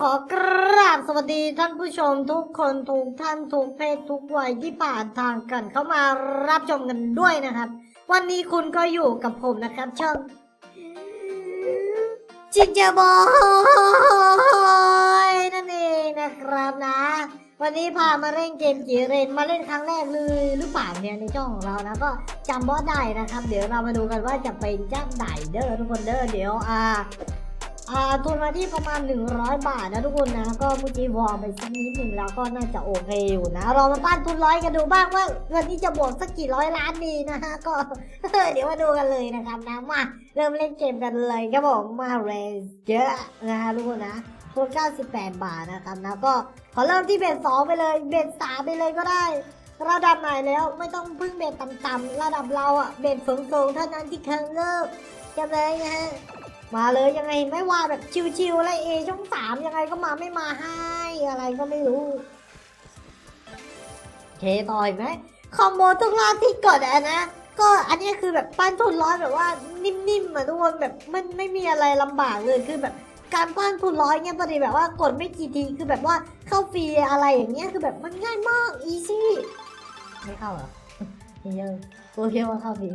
ขอกราบสวัสดีท่านผู้ชมทุกคนทุกท่านทุกเพศทุกวัยที่ผ่านทางกันเข้ามารับชมกันด้วยนะครับ วันนี้คุณก็อยู่กับผมนะครับช่องจินเจบอยนั่นเองนะครับนะ วันนี้พามาเล่นเกมจีเรนมาเล่นครั้งแรกเลยหรือเปล่าเนี่ยในช่องของเรานะก็จำบอสได้นะครับ เดี๋ยวเรามาดูกันว่าจะเป็นจ้าไหนเด้อทุกคนเด้อเดี๋ยวอ่า ทุนมาที่ประมาณ 100 บาทนะทุกคนนะ ก็เมื่อกี้วอร์มไปสักนิดหนึ่งแล้วก็น่าจะโอเคอยู่นะ เรามาปั้นทุนร้อยกันดูบ้างว่าวันนี้จะบวกสักกี่ร้อยล้านดีนะฮะ ก็เดี๋ยวมาดูกันเลยนะครับนะ มาเริ่มเล่นเกมกันเลยครับผมมาเรสเยอะนะฮะทุกคนนะทุน98 บาทนะครับนะ ก็ขอเริ่มที่เบสสองไปเลย เบสสามไปเลยก็ได้ระดับไหนแล้วไม่ต้องพึ่งเบสต่ำๆระดับเราอะเบสสูงๆเท่านั้นที่เคยเริ่มกันเลยนะฮะ มาเลยยังไงไม่ว่าแบบชิวๆอะไรเอช่องสามยังไงก็มาไม่มาให้อะไรก็ไม่รู้เคต่ออีกไหมคอมโบทุกรอบที่กดอะนะก็อันนี้คือแบบปั้นทุนร้อยแบบว่านิ่มๆอะทุกคนแบบมันไม่มีอะไรลำบากเลยคือแบบการปั้นทุนร้อยเนี่ยพอดีแบบว่ากดไม่กี่ทีคือแบบว่าเข้าฟรีอะไรอย่างเงี้ยคือแบบมันง่ายมากอีซี่ไม่เข้าเหรอเยอะตัวเพียว่าเข้าฟรี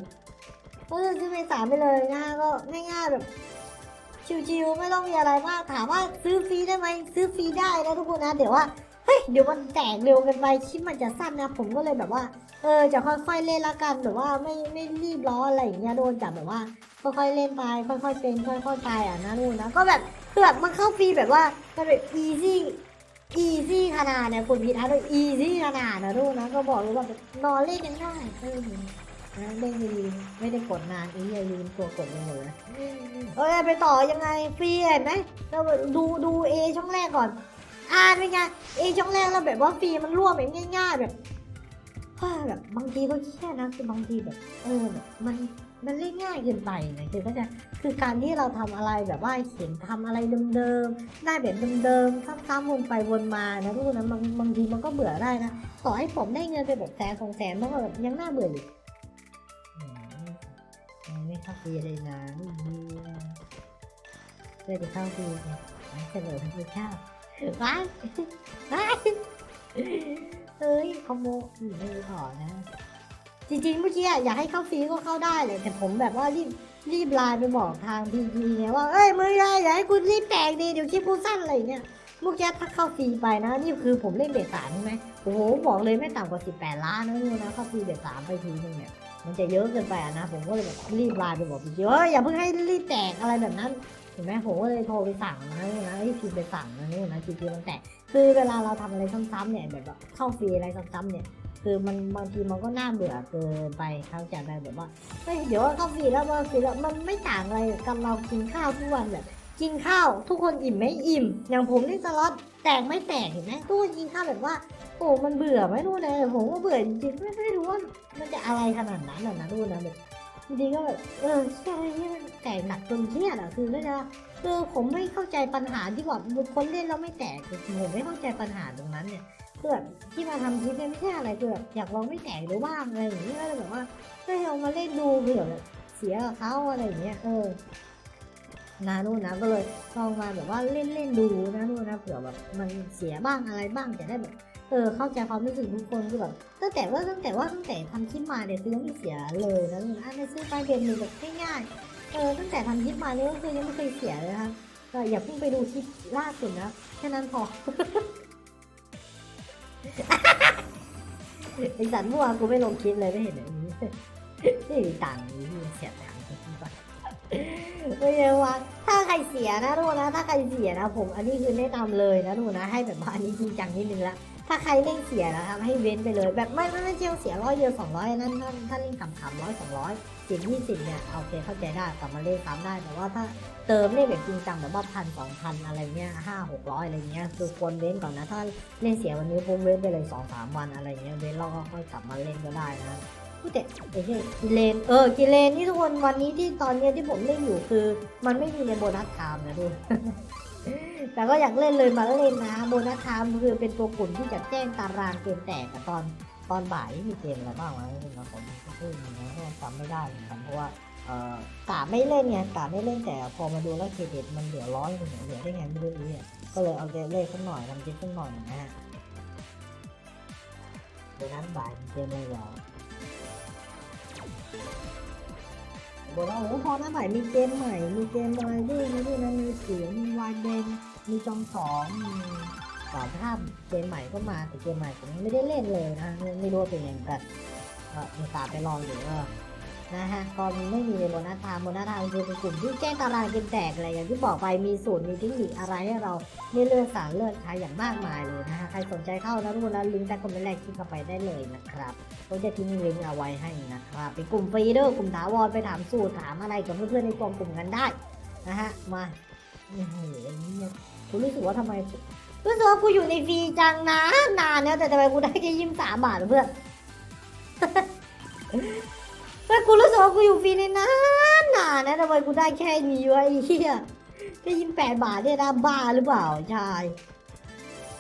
ก็ซื้อไปสามไปเลยนะก็ง่ายๆแบบ ชิวๆไม่ต้องมีอะไรมากถามว่าซื้อฟรีได้ไหมซื้อฟรีได้นะทุกคนนะเดี๋ยวว่าเฮ้ยเดี๋ยวมันแตกเร็วเกันไปคลิปมันจะสั้นนะ ผมก็เลยแบบว่า เออจะค่อยๆเล่นละกันแบบว่าไม่ไม่รีบร้อนอะไรอย่างเงี้ยโดนจับแบบว่าค่อยๆเล่นไปค่อยๆเป็นค่อยๆไปอะนะทุกคนนะก็แบบคือแบบมันเข้าฟรีแบบว่ามันแบบ easy easy ขนาดเนี่ยคุณพีทัศน์ easy ขนาดนะทุกคนะก็บอกเลยว่าแบบนอนเล่นยังได้ เออนะเล่นดีไม่ได้กดนานอีอย่าลืมตัวกดไปหมดเลยเอ้ยไปต่อยังไงฟรีเห็นไหมเราดูดูเอช่องแรกก่อนอ่านเป็นไงเอช่องแรกเราแบบว่าฟรีมันร่วมแบบง่าย ๆ แบบแบบบางทีก็เครียดนะคือบางทีแบบ เออแบบมันมันเล่นง่ายเกินไปนะคือก็จะคือการที่เราทำอะไรแบบว่าเขียนทำอะไรเดิมๆได้แบบเดิมๆซ้ำๆวนไปวนมานะทุกคนนะบางบางทีมันก็เบื่อได้นะต่อให้ผมได้เงินไปแบบแสนสองแสนมันก็แบบยังน่าเบื่ออยู่ มไม่เข้าฟรีเลยนะเพื่อจะเข้าฟรีไงเสนอให้ข้าวว้ายว้ายเฮ้ยคอมโบอืมไม่ขอนะ จริงๆเมื่อกี้อยากให้เข้าฟรีก็เข้าได้เลยแต่ผมแบบว่ารีบรีบไลน์ไปบอกทางพีพีเนี่ยว่า เอ้ยมือใหญ่อยากให้คุณรีบแตกดีเดี๋ยวคลิปกูสั้นอะไรเนี่ย เมื่อกี้ถ้าเข้าฟรีไปนะ นี่คือผมเล่นเบสสามใช่ไหมโอ้โหบอกเลยไม่ต่ำกว่า 18 ล้านนะนี่นะเข้าฟรีเบสสามไปทีนึงเนี่ยมันจะเยอะเกินไปนะ ผมก็เลยแบบรีบไลน์ไปบอกพี่เว่าอย่าเพิ่งให้รีบแตกอะไรแบบนั้นเห็นไหมผมก็เลยโทรไปสั่งนะนี่นะให้พิมพ์ไปสั่งนะนี่นะจริงๆมันแตกคือเวลาเราทำอะไรซ้ำๆเนี่ยแบบว่าเข้าฟรีอะไรซ้ำๆเนี่ยคือมันบางทีมันก็น่าเบื่อเกินไปเข้าใจได้แบบว่าเฮ้ยเดี๋ยวว่าเข้าฟรีแล้วมาฟรีแล้วมันไม่ต่างอะไรกับเรากินข้าวทุกวันแบบ กินข้าวทุกคนอิ่มไม่อิ่ม อย่างผมนี่สล็อตแตกไม่แตกเห็นไหมทุกคนกินข้าวแบบว่า โอ้มันเบื่อไหมรู้เลยผมก็เบื่อจริงๆไม่ไม่รู้ว่ามันจะอะไรขนาดนั้นหรอนะรู้นะแบบบางก็แบบเออใช่เนี่มันแตกหนักจนเครียดอะคือก็จะคือผมไม่เข้าใจปัญหาที่ว่าคนเล่นแล้วไม่แตกผมไม่เข้าใจปัญหาตรงนั้นเนี่ยคือแบบที่มาทำคลิปเนี่ยไม่ใช่อะไรคือแบบอยากลองไม่แตกหรือบ้างอะไรอย่างเงี้ยก็เลยแบบว่าเฮ้ยเอามาเล่นดูเผื่อแบบเสียกับเขาอะไรอย่างเงี้ยเออ นะนู่นนะก็เลยลองมาแบบว่าเล่นเล่นๆดูนะนู่นนะเผื่อแบบมันเสียบ้างอะไรบ้างจะได้แบบเออเข้าใจความรู้สึกทุกคนคือแบบตั้งแต่ว่าตั้งแต่ว่าตั้งแต่ทำคลิปมาเนี่ยคือยังไม่เสียเลยนะลุงอะในซื้อไปเดือนหนึ่งแบบง่ายๆเออตั้งแต่ทำคลิปมาเนี่ยก็คือยังไม่เคยเสียเลยนะคะก็อย่าเพิ่งไปดูคลิปล่าสุดนะแค่นั้นพอไอสันเมื่อวานกูไม่ลงคลิปเลยไม่เห็นอันนี้ไม่มีตังค์นี่เสียตังค์จริงๆป่ะ ไม่เยอะว่าถ้าใครเสียนะทุกคนนะ ถ้าใครเสียนะ ผมอันนี้คือแนะนำเลยนะทุกคนนะ ให้แบบว่าอันนี้จริงจังนิดนึงละถ้าใครเล่นเสียนะครับให้เว้นไปเลย แบบไม่ไม่ไม่เชียวเสียร้อยเดียวสองร้อยนั่นถ้าถ้าเล่นขำๆร้อยสองร้อยสิบยี่สิบเนี่ยโอเคเข้าใจได้กลับมาเล่นซ้ำได้แต่ว่าถ้าเติมเล่นแบบจริงจังแบบว่าพันสองพันอะไรเงี้ยห้าหกร้อยอะไรเงี้ยคือควรเว้นก่อนนะถ้าเล่นเสียวันนี้ผมเว้นไปเลยสองสามวันอะไรเงี้ยเว้นแล้วก็ค่อยกลับมาเล่นก็ได้นะ พูดแต่ไอ้เหี้ยกิเลนเออกิเลนนี่ทุกคนวันนี้ที่ตอนเนี้ยที่ผมเล่นอยู่คือ มันไม่มีในโบนัสไทม์นะดูแต่ก็อยากเล่นเลยมาเล่นนะโบนัสไทม์คือเป็นตัวกลุ่มที่จะแจ้งตารางเกมแตกตอนตอนบ่ายมีเกมอะไรบ้างวะคุณนะผมพูดอย่างนี้ก็จำไม่ได้เหมือนกันเพราะว่าเอ่อกาไม่เล่นไงกาไม่เล่นแต่พอมาดูแล้วเครดิตมันเหลือร้อยหนึ่งเหลือได้ไงไม่รู้เนี่ยก็เลยเอาเลขสักหน่อยทำจิ๊บสักหน่อยนะฮะเดี๋ยวนั้นบ่ายเกมอะไรเหรอ บอกว่าโอ้โหพอหน้าใหม่มีเกมใหม่ มีเกมอะไรด้วยมีด้วยนะมีเสียงมีวายเดนมีจองสองมีสามภาพเกมใหม่ก็มาแต่เกมใหม่ผมไม่ได้เล่นเลยนะไม่รู้เป็นยังไงแต่ก็มีตาไปลองอยู่ว่า นะฮะก็ไม่มีในโมนาทามโมนาทามคือเป็นกลุ่มที่แจ้งตารางเกมแตกอะไรอย่างที่บอกไปมีสูตรมีเทคนิคอะไรให้เราได้เลือกสารเลือกใช้อย่างมากมายเลยนะฮะใครสนใจเข้านะทุกคนนะลิงก์ใต้คอมเมนต์แรกคลิกเข้าไปได้เลยนะครับก็จะทิ้งลิงก์เอาไว้ให้นะครับเป็นกลุ่มฟรีเด้อกลุ่มถาวรไปถามสูตรถามอะไรกับเพื่อนๆในกลุ่มกลุ่มกันได้นะฮะมาโอ้โหนี่ยรู้สึกว่าทำไมรู้สึกว่ากูอยู่ในฟรีจังนะนานแล้วแต่ทำไมกูได้แค่ยี่สิบสามบาทเพื่อน แต่กูรู้สึกว่ากูอยู่ฟรีในนานนานนะทำไมกูได้แค่นี้วะไอ้เหี้ยแค่ยิมแปดบาทเนี่ยนะบ้าหรือเปล่าชาย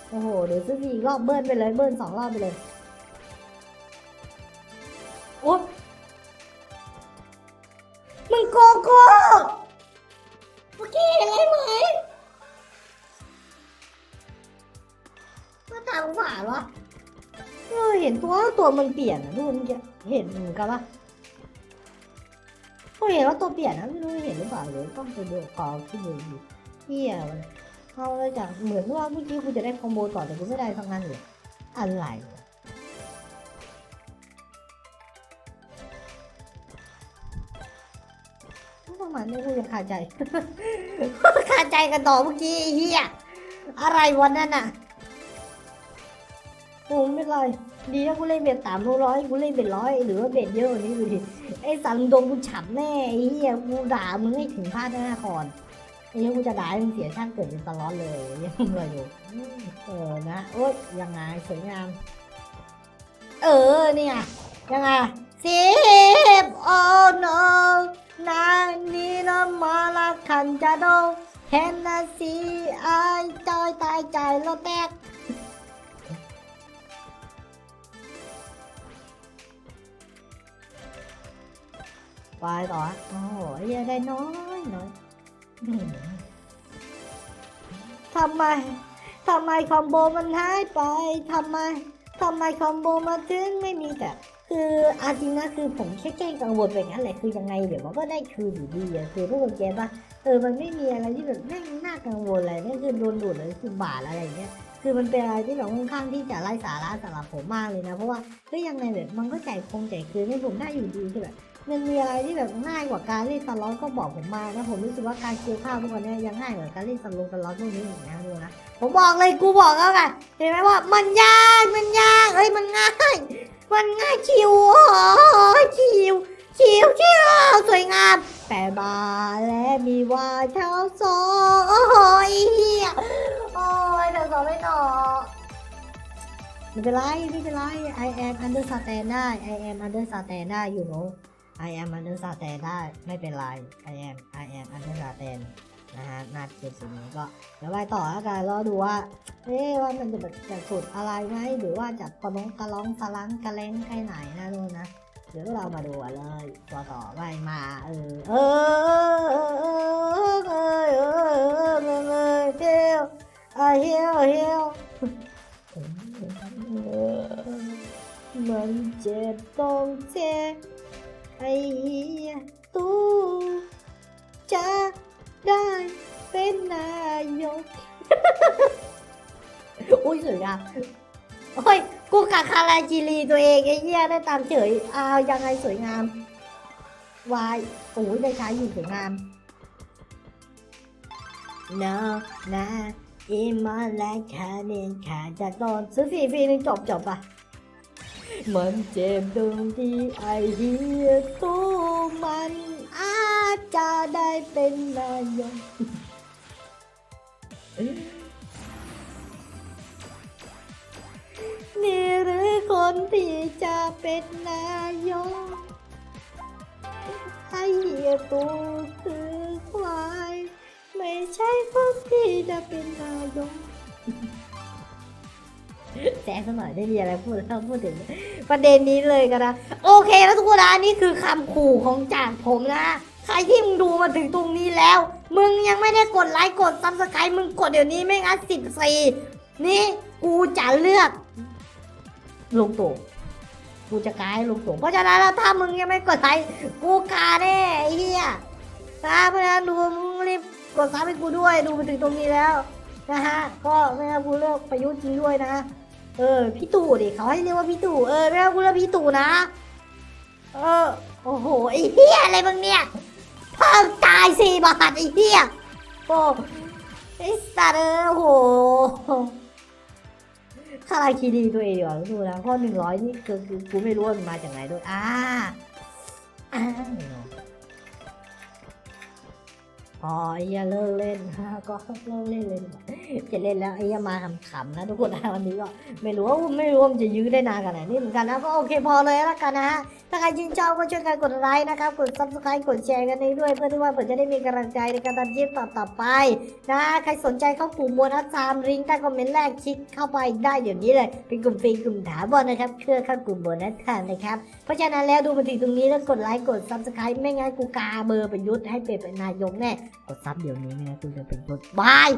โอ้โหเดี๋ยวซื้อฟรีอีกรอบเบิ้ลไปเลยเบิ้ลสองรอบไปเลยโอ๊ยมึงโกโก้เมื่อกี้เห็นอะไรไหมมาตามฝาวะเออเห็นตัวตัวมันเปลี่ยนอะดูมันเห็นเหมือนกันปะ ก็เห็นว่าตัวเปลี่ยนนะไม่รู้เห็นหรือเปล่าเดี๋ยวต้องไปดูขอที่ดูดิเฮียมันเขาเลยจากเหมือนว่าเมื่อกี้กูจะได้คอมโบต่อแต่กูไม่ได้ทั้งนั้นเลยอะไรวะประมาณนี้กูยังคาใจคาใจกันต่อเมื่อกี้เฮียอะไรวันนั้นอะ โอ้ไม่เป็นไรดีนะกูเล่นเบ็ดสามร้อยกูเล่นเบ็ดร้อยหรือว่าเบ็ดเยอะกว่านี้ดูดิไอ้สันโดงกูฉับแน่ไอ้เหี้ยกูด่ามึงให้ถึงพลาดหน้าคอนไอ้เหี้ยกูจะด่าให้มึงเสียชาติเกิดเป็นตลอดเลยยังไงอยู่เออนะโอ๊ยยังไงสวยงาม เออเนี่ยยังไงสิบโอ้ no นานี่นะมาละคันจะโดเฮนนาซีไอายจอยตายใจแล้วแตก ไปต่อโอ้โหไอ้เหี้ยได้น้อยน้อยทำไมทำไมคอมโบมันหายไปทำไมทำไมคอมโบมาถึงไม่มีแต่คืออาจริงนะคือผมแค่แกล้งกังวลไปงั้นแหละคือยังไงเดี๋ยวมันก็ได้คืนอยู่ดีอะคือพวกคนเก็ตปะเออมันไม่มีอะไรที่แบบแม่งน่ากังวลอะไรนั่นคือโดนดูดเลยสิบบาทอะไรอย่างเงี้ยคือมันเป็นอะไรที่แบบค่อนข้างที่จะไร้สาระสำหรับผมมากเลยนะเพราะว่าเฮ้ยยังไงแบบมันก็จ่ายคงจ่ายคืนให้ผมได้อยู่ดีคือแบบ มันมีอะไรที่แบบง่ายกว่าการเล่นสล็อตก็บอกผมมานะผมรู้สึกว่าการเคียวข้าวทุกวันนี้ยังง่ายกว่าการเล่นสล็อตสล็อตพวกนี้อีกนะดูนะผมบอกเลยกูบอกแล้วไงเห็นไหมว่ามันยากมันยากเอ้ยมันง่าย มันง่ายชิวโอ้ยชิวชิวชิวสวยงามแปดบาและมีว่าเท้าสองโอ้ยเฮียโอ้ยเท้าสองไม่หนอไม่เป็นไรไม่เป็นไร I am understand ได้ I am understand ได้อยู่เนอะ I am understand ได้ไม่เป็นไร I am I am understand นะฮะนาดเขียสูตรนี้ก็เดี๋ยวไปต่อแล้วกันรอดูว่า เอ๊ะว่ามันจะแบบจะสุดอะไรไหมหรือว่าจะกระลงกระล้องสลังกระเลงใครไหนนะนู่นนะเดี๋ยวเรามาดูเลยต่อต่อไปมาเออเออเออเออเออเออเออเออเออเออเออเออเที่ยวมันเจ็บตรงเจ็บ ไอ้ตู้จะได้เป็นนายกอุ้ยสวยงามโอ้ย กูกักคาราจิรีตัวเองไอ้เหี้ยได้ตามเฉย อ้าวยังไงสวยงาม วายโอ้ยได้ใช้อยู่สวยงาม no นะอีมาและคาเนนขาจะโดนซื้อฟรีฟรีนึงจบจบปะ มันเจ็บตรงที่ไอเฮียตู้มันอาจจะได้เป็นนายกนี่หรือคนที่จะเป็นนายกไอเฮียตู้คือควาย ไม่ใช่คนที่จะเป็นนายก แซะซะหน่อยได้มีอะไรพูดแล้วพูดถึงประเด็นนี้เลยกันนะโอเคแล้วทุกคนนะนี่คือคำขู่ของจากผมนะใครที่มึงดูมาถึงตรงนี้แล้ว มึงยังไม่ได้กดไลค์กดซับสไครต์มึงกดเดี๋ยวนี้ไม่งั้นสิบสี่นี่กูจะเลือกลุงตู่กูจะกลายลุงตู่เพราะฉะนั้นแล้วถ้ามึงยังไม่กดไลค์กูกาแน่ไอ้เหี้ยนะเพราะฉะนั้นดูมึงรีบกดซับให้กูด้วยดูมาถึงตรงนี้แล้วนะฮะก็ไม่งั้นกูเลือกประยุทธ์จริงด้วยนะ เออ พี่ตู่ดิเขาให้เรียกว่าพี่ตู่เออไม่งั้นกูเลือกพี่ตู่นะ เออ โอ้โหไอ้เหี้ยอะไรมึงเนี่ยเพิ่มตายสี่บาทไอ้เหี้ยโอ้ไอ้สัตว์เออโอ้โหคาราคีดีตัวเองดีกว่าดูนะข้อหนึ่งร้อยนี่คือคือกูไม่รู้ว่ามันมาจากไหนด้วยอ่าอ่าพอไอ้เหี้ยเลิกเล่นฮะก็เลิกเล่นเลย จะเล่นแล้วไอ้เหี้ยมาขำๆนะทุกคนนะวันนี้ก็ไม่รู้ว่าไม่รู้ว่ามันจะยื้อได้นานขนาดนี้เหมือนกันนะก็โอเคพอเลยแล้วกันนะฮะถ้าใครชื่นชอบก็ช่วยกันกดไลค์นะครับกด subscribe กดแชร์กันนี้ด้วย เพื่อที่ว่าผมจะได้มีกำลังใจในการทำคลิปต่อๆไปนะใครสนใจเข้ากลุ่มโบนัสตามลิงก์ใต้คอมเมนต์แรกคลิกเข้าไปได้เดี๋ยวนี้เลย เป็นกลุ่มฟรีกลุ่มถาวรนะครับเพื่อเข้ากลุ่มโบนัสทานนะครับเพราะฉะนั้นแล้วดูมาถึงตรงนี้แล้วกดไลค์กด subscribe ไม่งั้นกูกาเบอร์ประยุทธ์ให้เป็นนายกแน่กดซับเดี๋ยวนี้ไม่งั้นกูจะเป็นคนบาย